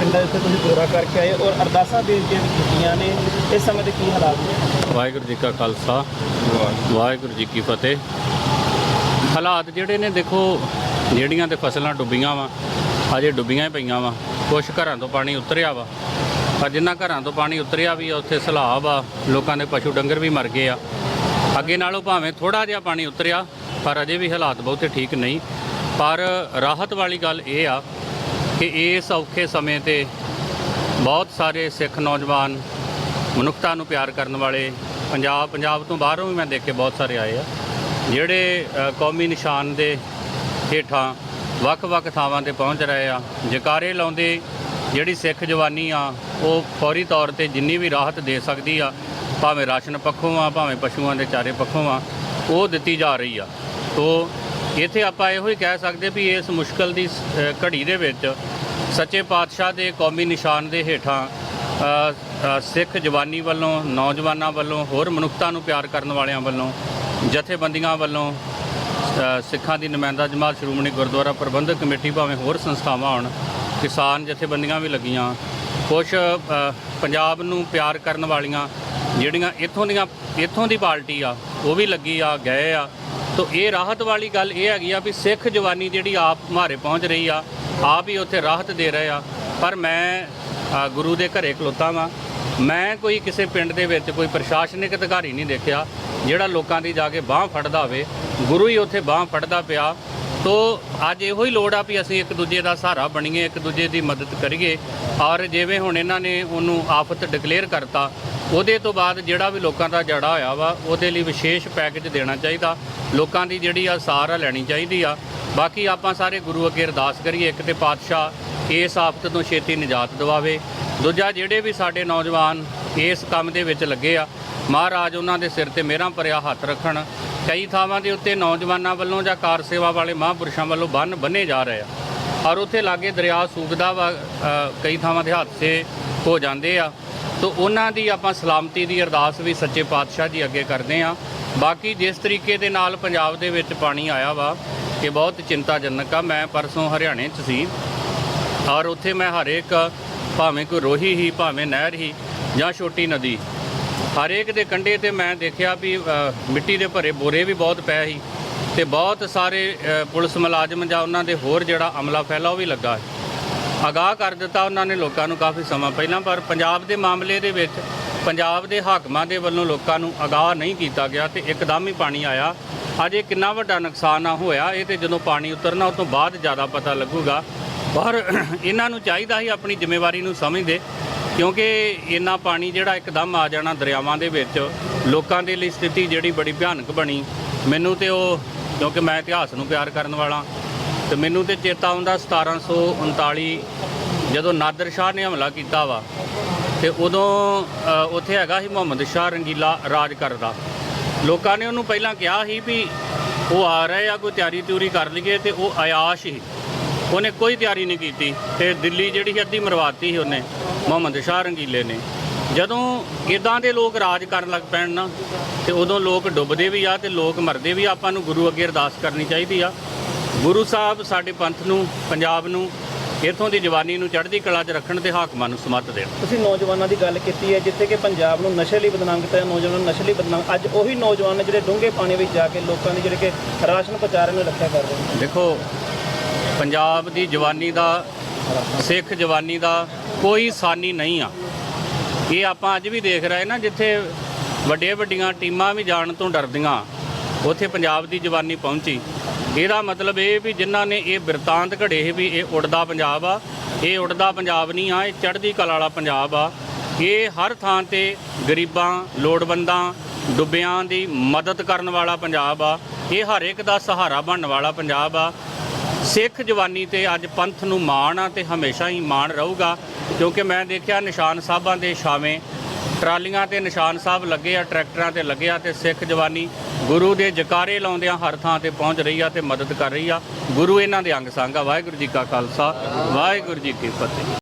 ਪਿੰਡਾਂ ਜਿੱਥੇ ਤੁਸੀਂ ਦੌਰਾ ਕਰਕੇ ਆਏ ਔਰ ਅਰਦਾਸਾਂ ਦੇ ਕੇ ਕੀਤੀਆਂ ਨੇ ਇਸ ਸਮੇਂ ਦੇ ਕੀ ਹਾਲਾਤ ਨੇ? ਵਾਹਿਗੁਰੂ ਜੀ ਕਾ ਖਾਲਸਾ ਵਾਹਿਗੁਰੂ ਜੀ ਕੀ ਫਤਿਹ। ਹਾਲਾਤ ਜਿਹੜੇ ਨੇ ਦੇਖੋ ਜਿਹੜੀਆਂ ਤੇ ਫਸਲਾਂ ਡੁੱਬੀਆਂ ਵਾ ਅਜੇ ਡੁੱਬੀਆਂ ਹੀ ਪਈਆਂ ਵਾ। ਕੁਝ ਘਰਾਂ ਤੋਂ ਪਾਣੀ ਉਤਰਿਆ ਵਾ। ਪਰ ਜਿੰਨਾ ਘਰਾਂ ਤੋਂ ਪਾਣੀ ਉਤਰਿਆ ਵੀ ਆ, ਉੱਥੇ ਸਲਾਬ ਆ ਲੋਕਾਂ ਦੇ ਪਸ਼ੂ ਡੰਗਰ ਵੀ ਮਰ ਗਏ ਆ। ਅੱਗੇ ਨਾਲੋਂ ਭਾਵੇਂ ਥੋੜਾ ਜਿਹਾ ਪਾਣੀ ਉਤਰਿਆ ਪਰ ਅਜੇ ਵੀ ਹਾਲਾਤ ਬਹੁਤੇ ਠੀਕ ਨਹੀਂ। ਪਰ ਰਾਹਤ ਵਾਲੀ ਗੱਲ ਇਹ ਆ ਕਿ ਇਸ ਔਖੇ ਸਮੇਂ ਤੇ ਬਹੁਤ ਸਾਰੇ ਸਿੱਖ ਨੌਜਵਾਨ ਮਨੁੱਖਤਾ ਨੂੰ ਪਿਆਰ ਕਰਨ ਵਾਲੇ ਪੰਜਾਬ ਪੰਜਾਬ ਤੋਂ ਬਾਹਰੋਂ ਵੀ ਮੈਂ ਦੇਖੇ ਬਹੁਤ ਸਾਰੇ ਆਏ ਆ ਜਿਹੜੇ ਕੌਮੀ ਨਿਸ਼ਾਨ ਦੇ ਹੇਠਾਂ ਵੱਖ-ਵੱਖ ਥਾਵਾਂ ਤੇ ਪਹੁੰਚ ਰਹੇ ਆ ਜਕਾਰੇ ਲਾਉਂਦੇ ਜਿਹੜੀ ਸਿੱਖ ਜਵਾਨੀ ਆ ਉਹ ਫੌਰੀ ਤੌਰ ਤੇ ਜਿੰਨੀ ਵੀ ਰਾਹਤ ਦੇ ਸਕਦੀ ਆ ਭਾਵੇਂ ਰਾਸ਼ਨ ਪੱਖੋਂ ਆ ਭਾਵੇਂ ਪਸ਼ੂਆਂ ਦੇ ਚਾਰੇ ਪੱਖੋਂ ਆ ਉਹ ਦਿੱਤੀ ਜਾ ਰਹੀ ਆ। ਤੋ ਇੱਥੇ ਆਪਾਂ ਇਹੋ ਹੀ ਕਹਿ ਸਕਦੇ ਵੀ ਇਸ ਮੁਸ਼ਕਲ ਦੀ ਅ, ਘੜੀ ਦੇ ਵਿੱਚ ਸੱਚੇ ਪਾਤਸ਼ਾਹ ਦੇ ਕੌਮੀ ਨਿਸ਼ਾਨ ਦੇ ਹੇਠਾਂ ਸਿੱਖ ਜਵਾਨੀ ਵੱਲੋਂ, ਨੌਜਵਾਨਾਂ ਵੱਲੋਂ, ਹੋਰ ਮਨੁੱਖਤਾ ਨੂੰ ਪਿਆਰ ਕਰਨ ਵਾਲਿਆਂ ਵੱਲੋਂ, ਜਥੇਬੰਦੀਆਂ ਵੱਲੋਂ ਸਿੱਖਾਂ ਦੀ ਨੁਮਾਇੰਦਾ ਜਮਾਤ ਸ਼੍ਰੋਮਣੀ ਗੁਰਦੁਆਰਾ ਪ੍ਰਬੰਧਕ ਕਮੇਟੀ ਭਾਵੇਂ ਹੋਰ ਸੰਸਥਾਵਾਂ ਹੋਣ, ਕਿਸਾਨ ਜਥੇਬੰਦੀਆਂ ਵੀ ਲੱਗੀਆਂ। ਕੁਝ ਪੰਜਾਬ ਨੂੰ ਪਿਆਰ ਕਰਨ ਵਾਲੀਆਂ ਜਿਹੜੀਆਂ ਇੱਥੋਂ ਦੀਆਂ, ਇੱਥੋਂ ਦੀ ਪਾਰਟੀ ਆ, ਉਹ ਵੀ ਲੱਗੀ ਆ, ਗਏ ਆ। ਤੋ ਇਹ ਰਾਹਤ ਵਾਲੀ ਗੱਲ ਇਹ ਹੈਗੀ ਆ ਵੀ ਸਿੱਖ ਜਵਾਨੀ ਜਿਹੜੀ ਆਪ ਮਾਰੇ ਪਹੁੰਚ ਰਹੀ ਆ ਆਪ ਹੀ ਉੱਥੇ ਰਾਹਤ ਦੇ ਰਹੇ ਆ। ਪਰ ਮੈਂ ਗੁਰੂ ਦੇ ਘਰੇ ਖਲੋਤਾ ਵਾਂ। ਮੈਂ ਕੋਈ ਕਿਸੇ ਪਿੰਡ ਦੇ ਵਿੱਚ ਕੋਈ ਪ੍ਰਸ਼ਾਸਨਿਕ ਅਧਿਕਾਰੀ ਨਹੀਂ ਦੇਖਿਆ, ਜਿਹੜਾ ਲੋਕਾਂ ਦੀ ਜਾ ਕੇ ਬਾਹ ਫੜਦਾ ਹੋਵੇ। ਗੁਰੂ ਹੀ ਉੱਥੇ ਬਾਹ ਫੜਦਾ ਪਿਆ। ਤੋ, ਅੱਜ ਇਹੋ ਹੀ ਲੋੜ ਆ ਵੀ ਅਸੀਂ ਇੱਕ ਦੂਜੇ ਦਾ ਸਹਾਰਾ ਬਣੀਏ, ਇੱਕ ਦੂਜੇ ਦੀ ਮਦਦ ਕਰੀਏ। ਔਰ ਜਿਵੇਂ ਹੁਣ ਇਹਨਾਂ ਨੇ ਉਹਨੂੰ ਆਫਤ ਡਿਕਲੇਅਰ ਕਰਤਾ, ਉਹਦੇ ਤੋਂ ਬਾਅਦ ਜਿਹੜਾ ਵੀ ਲੋਕਾਂ ਦਾ ਜੜਾ ਹੋਇਆ ਵਾ, ਉਹਦੇ ਲਈ ਵਿਸ਼ੇਸ਼ ਪੈਕੇਜ ਦੇਣਾ ਚਾਹੀਦਾ। ਲੋਕਾਂ ਦੀ ਜਿਹੜੀ ਆ ਸਾਰ ਆ ਲੈਣੀ ਚਾਹੀਦੀ ਆ। ਬਾਕੀ ਆਪਾਂ ਸਾਰੇ ਗੁਰੂ ਅੱਗੇ ਅਰਦਾਸ ਕਰੀਏ, ਇੱਕ ਤੇ ਪਾਤਸ਼ਾਹ ਇਸ ਆਫਤ ਤੋਂ ਛੇਤੀ ਨਿਜਾਤ ਦਿਵਾਵੇ। ਦੂਜਾ, ਜਿਹੜੇ ਵੀ ਸਾਡੇ ਨੌਜਵਾਨ ਇਸ ਕੰਮ ਦੇ ਵਿੱਚ ਲੱਗੇ ਆ, ਮਹਾਰਾਜ ਉਹਨਾਂ ਦੇ ਸਿਰ ਤੇ ਮਿਹਰਾਂ ਭਰਿਆ ਹੱਥ ਰੱਖਣ। ਕਈ ਥਾਵਾਂ ਦੇ ਉੱਤੇ ਨੌਜਵਾਨਾਂ ਵੱਲੋਂ ਜਾਂ ਕਾਰ ਸੇਵਾ ਵਾਲੇ ਮਹਾਂਪੁਰਸ਼ਾਂ ਵੱਲੋਂ ਬੰਨ ਬੰਨੇ ਜਾ ਰਹੇ ਆ। ਔਰ ਉੱਥੇ ਲਾਗੇ ਦਰਿਆ ਸੂਕਦਾ ਵਾ ਕਈ ਥਾਵਾਂ ਦੇ ਹਾਦਸੇ ਹੋ ਜਾਂਦੇ ਆ। ਤੋ ਉਹਨਾਂ ਦੀ ਆਪਾਂ ਸਲਾਮਤੀ ਦੀ ਅਰਦਾਸ ਵੀ ਸੱਚੇ ਪਾਤਸ਼ਾਹ ਜੀ ਅੱਗੇ ਕਰਦੇ ਆ। ਬਾਕੀ ਜਿਸ ਤਰੀਕੇ ਦੇ ਨਾਲ ਪੰਜਾਬ ਦੇ ਵਿੱਚ ਪਾਣੀ ਆਇਆ ਵਾ ਇਹ ਬਹੁਤ ਚਿੰਤਾਜਨਕ ਆ। ਮੈਂ ਪਰਸੋਂ ਹਰਿਆਣੇ 'ਚ ਸੀ ਔਰ ਉੱਥੇ ਮੈਂ ਹਰੇਕ ਭਾਵੇਂ ਕੋਈ ਰੋਹੀ ਹੀ, ਭਾਵੇਂ ਨਹਿਰ ਹੀ ਜਾਂ ਛੋਟੀ ਨਦੀ ਹਰੇਕ ਦੇ ਕੰਢੇ ਤੇ ਮੈਂ ਦੇਖਿਆ ਵੀ ਮਿੱਟੀ ਦੇ ਭਰੇ ਬੋਰੇ ਵੀ ਬਹੁਤ ਪਏ ਸੀ ਤੇ ਬਹੁਤ ਸਾਰੇ ਪੁਲਿਸ ਮੁਲਾਜ਼ਮ ਜਾਂ ਉਹਨਾਂ ਦੇ ਹੋਰ ਜਿਹੜਾ ਅਮਲਾ ਫੈਲਾ ਉਹ ਵੀ ਲੱਗਾ। ਹੈ ਅਗਾਹ ਕਰ ਦਿੱਤਾ ਉਹਨਾਂ ਨੇ ਲੋਕਾਂ ਨੂੰ ਕਾਫੀ ਸਮਾਂ ਪਹਿਲਾਂ, ਪਰ ਪੰਜਾਬ ਦੇ ਮਾਮਲੇ ਦੇ ਵਿੱਚ ਪੰਜਾਬ ਦੇ ਹਾਕਮਾਂ ਦੇ ਵੱਲੋਂ ਲੋਕਾਂ ਨੂੰ ਅਗਾਹ ਨਹੀਂ ਕੀਤਾ ਗਿਆ ਤੇ ਇੱਕਦਮ ਹੀ ਪਾਣੀ ਆਇਆ। ਅੱਜ ਇਹ ਕਿੰਨਾ ਵੱਡਾ ਨੁਕਸਾਨ ਆ ਹੋਇਆ, ਇਹ ਤੇ ਜਦੋਂ ਪਾਣੀ ਉਤਰਨਾ ਉਸ ਤੋਂ ਬਾਅਦ ਜ਼ਿਆਦਾ ਪਤਾ ਲੱਗੂਗਾ। ਪਰ ਇਹਨਾਂ ਨੂੰ ਚਾਹੀਦਾ ਸੀ ਆਪਣੀ ਜ਼ਿੰਮੇਵਾਰੀ ਨੂੰ ਸਮਝਦੇ, ਕਿਉਂਕਿ ਇੰਨਾ ਪਾਣੀ ਜਿਹੜਾ ਇੱਕਦਮ ਆ ਜਾਣਾ ਦਰਿਆਵਾਂ ਦੇ ਵਿੱਚ, ਲੋਕਾਂ ਦੇ ਲਈ ਸਥਿਤੀ ਜਿਹੜੀ ਬੜੀ ਭਿਆਨਕ ਬਣੀ। ਮੈਨੂੰ ਤੇ ਉਹ, ਕਿਉਂਕਿ ਮੈਂ ਇਤਿਹਾਸ ਨੂੰ ਪਿਆਰ ਕਰਨ ਵਾਲਾ, ਤੇ ਮੈਨੂੰ ਤੇ ਚੇਤਾ ਆਉਂਦਾ 1739 ਜਦੋਂ ਨਾਦਰ ਸ਼ਾਹ ਨੇ ਹਮਲਾ ਕੀਤਾ ਵਾ। ਤੇ ਉਦੋਂ ਉੱਥੇ ਹੈਗਾ ਸੀ ਮੁਹੰਮਦ ਸ਼ਾਹ ਰੰਗੀਲਾ ਰਾਜ ਕਰਦਾ ਲੋਕਾਂ ਨੇ ਉਹਨੂੰ ਪਹਿਲਾਂ ਕਿਹਾ ਸੀ ਵੀ ਉਹ ਆ ਰਹੇ ਆ ਕੋਈ ਤਿਆਰੀ ਤਿਉਰੀ ਕਰ ਲਈਏ ਤੇ ਉਹ ਆਯਾਸ਼ ਸੀ। ਉਹਨੇ ਕੋਈ ਤਿਆਰੀ ਨਹੀਂ ਕੀਤੀ ਤੇ ਦਿੱਲੀ ਜਿਹੜੀ ਸੀ ਅੱਧੀ ਮਰਵਾਤੀ ਸੀ ਉਹਨੇ, ਮੁਹੰਮਦ ਸ਼ਾਹ ਰੰਗੀਲੇ ਨੇ। ਜਦੋਂ ਇਦਾਂ ਦੇ ਲੋਕ ਰਾਜ ਕਰਨ ਲੱਗ ਪੈਣ ਨਾ, ਤੇ ਉਦੋਂ ਲੋਕ ਡੁੱਬਦੇ ਵੀ ਆ ਤੇ ਲੋਕ ਮਰਦੇ ਵੀ ਆ। ਆਪਾਂ ਨੂੰ ਗੁਰੂ ਅੱਗੇ ਅਰਦਾਸ ਕਰਨੀ ਚਾਹੀਦੀ ਆ। ਗੁਰੂ ਸਾਹਿਬ ਸਾਡੇ ਪੰਥ ਨੂੰ, ਪੰਜਾਬ ਨੂੰ ਇੱਥੋਂ ਦੀ ਜਵਾਨੀ ਨੂੰ ਚੜ੍ਹਦੀ ਕਲਾ 'ਚ ਰੱਖਣ ਤੇ ਹਾਕਮਾਂ ਨੂੰ ਸਮੱਤ ਦੇਣ। ਤੁਸੀਂ ਨੌਜਵਾਨਾਂ ਦੀ ਗੱਲ ਕੀਤੀ ਹੈ ਜਿੱਥੇ ਕਿ ਪੰਜਾਬ ਨੂੰ ਨਸ਼ੇ ਲਈ ਬਦਨਾਮ ਕੀਤਾ ਜਾਂਦਾ ਨੌਜਵਾਨਾਂ ਨੂੰ ਨਸ਼ੇ ਲਈ ਬਦਨਾਮ ਅੱਜ ਉਹੀ ਨੌਜਵਾਨ ਨੇ ਜਿਹੜੇ ਡੂੰਘੇ ਪਾਣੀ ਵਿੱਚ ਜਾ ਕੇ ਲੋਕਾਂ ਦੀ ਜਿਹੜੇ ਕਿ ਰਾਸ਼ਨ ਪਹੁੰਚਾ ਰਹੇ ਨੇ ਰੱਖਿਆ ਕਰ ਰਹੇ ਨੇ। ਦੇਖੋ ਪੰਜਾਬ ਦੀ ਜਵਾਨੀ ਦਾ ਸਿੱਖ ਜਵਾਨੀ ਦਾ ਕੋਈ ਸਾਨੀ ਨਹੀਂ ਆ। ਇਹ ਆਪਾਂ ਅੱਜ ਵੀ ਦੇਖ ਰਹੇ ਨਾ ਜਿੱਥੇ ਵੱਡੀਆਂ ਵੱਡੀਆਂ ਟੀਮਾਂ ਵੀ ਜਾਣ ਤੋਂ ਡਰਦੀਆਂ ਉੱਥੇ ਪੰਜਾਬ ਦੀ ਜਵਾਨੀ ਪਹੁੰਚੀ। ਇਹਦਾ ਮਤਲਬ ਇਹ ਵੀ ਜਿਨ੍ਹਾਂ ਨੇ ਇਹ ਬਿਰਤਾਂਤ ਘੜੇ ਸੀ ਵੀ ਇਹ ਉੱਡਦਾ ਪੰਜਾਬ ਆ, ਇਹ ਉੱਡਦਾ ਪੰਜਾਬ ਨਹੀਂ ਆ, ਇਹ ਚੜ੍ਹਦੀ ਕਲਾ ਵਾਲਾ ਪੰਜਾਬ ਆ। ਇਹ ਹਰ ਥਾਂ ਤੇ ਗਰੀਬਾਂ, ਲੋੜਵੰਦਾਂ, ਡੁੱਬਿਆਂ ਦੀ ਮਦਦ ਕਰਨ ਵਾਲਾ ਪੰਜਾਬ ਆ। ਇਹ ਹਰ ਇੱਕ ਦਾ ਸਹਾਰਾ ਬਣਨ ਵਾਲਾ ਪੰਜਾਬ ਆ। ਸਿੱਖ ਜਵਾਨੀ ਤੇ ਅੱਜ ਪੰਥ ਨੂੰ ਮਾਣ ਆ ਤੇ ਹਮੇਸ਼ਾ ਹੀ ਮਾਣ ਰਹੂਗਾ, ਕਿਉਂਕਿ ਮੈਂ ਦੇਖਿਆ ਨਿਸ਼ਾਨ ਸਾਹਿਬਾਂ ਦੇ ਛਾਵੇਂ ਟਰਾਲੀਆਂ ਤੇ ਨਿਸ਼ਾਨ ਸਾਹਿਬ ਲੱਗੇ ਆ, ਟਰੈਕਟਰਾਂ ਤੇ ਲੱਗੇ ਆ ਤੇ ਸਿੱਖ ਜਵਾਨੀ ਗੁਰੂ ਦੇ ਜਕਾਰੇ ਲਾਉਂਦਿਆਂ ਹਰ ਥਾਂ ਤੇ ਪਹੁੰਚ ਰਹੀ ਆ ਤੇ ਮਦਦ ਕਰ ਰਹੀ ਆ। ਗੁਰੂ ਇਹਨਾਂ ਦੇ ਅੰਗ ਸੰਗ। ਆ ਵਾਹਿਗੁਰੂ ਜੀ ਕਾ ਖਾਲਸਾ, ਵਾਹਿਗੁਰੂ ਜੀ ਕੀ ਫਤਿਹ।